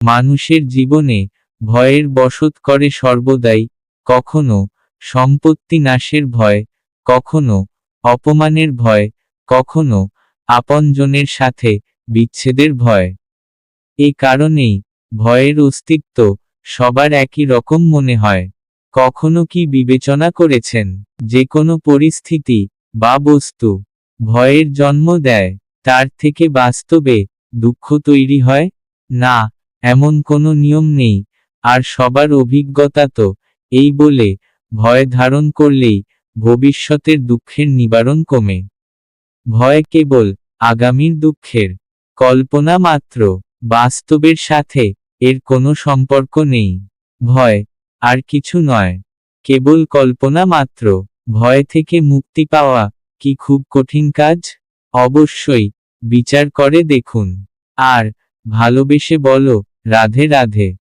মানুষের জীবনে ভয়ের বসত করে সর্বদাই, কখনো সম্পত্তি নাশের ভয়, কখনো অপমানের ভয়, কখনো আপনজনের সাথে বিচ্ছেদের ভয়। এ কারণেই ভয়ের অস্তিত্ব সবার একই রকম মনে হয়। কখনো কি বিবেচনা করেছেন যে কোনো পরিস্থিতি বা বস্তু ভয়ের জন্ম দেয়, তার থেকে বাস্তবে দুঃখ তৈরি হয়? না এমন কোনো নিয়ম নেই, আর সবার অভিজ্ঞতা তো, এই বলে, ভয় ধারণ করলেই ভবিষ্যতের দুঃখের নিবারণ কমে। ভয় কেবল আগামীর দুঃখের। কল্পনা মাত্র, বাস্তবের সাথে এর কোনো সম্পর্ক নেই। ভয় আর কিছু নয়। কেবল কল্পনা মাত্র, ভয় থেকে মুক্তি পাওয়া কি খুব কঠিন কাজ? অবশ্যই, বিচার করে দেখুন। আর, ভালোবেসে বলো राधे राधे।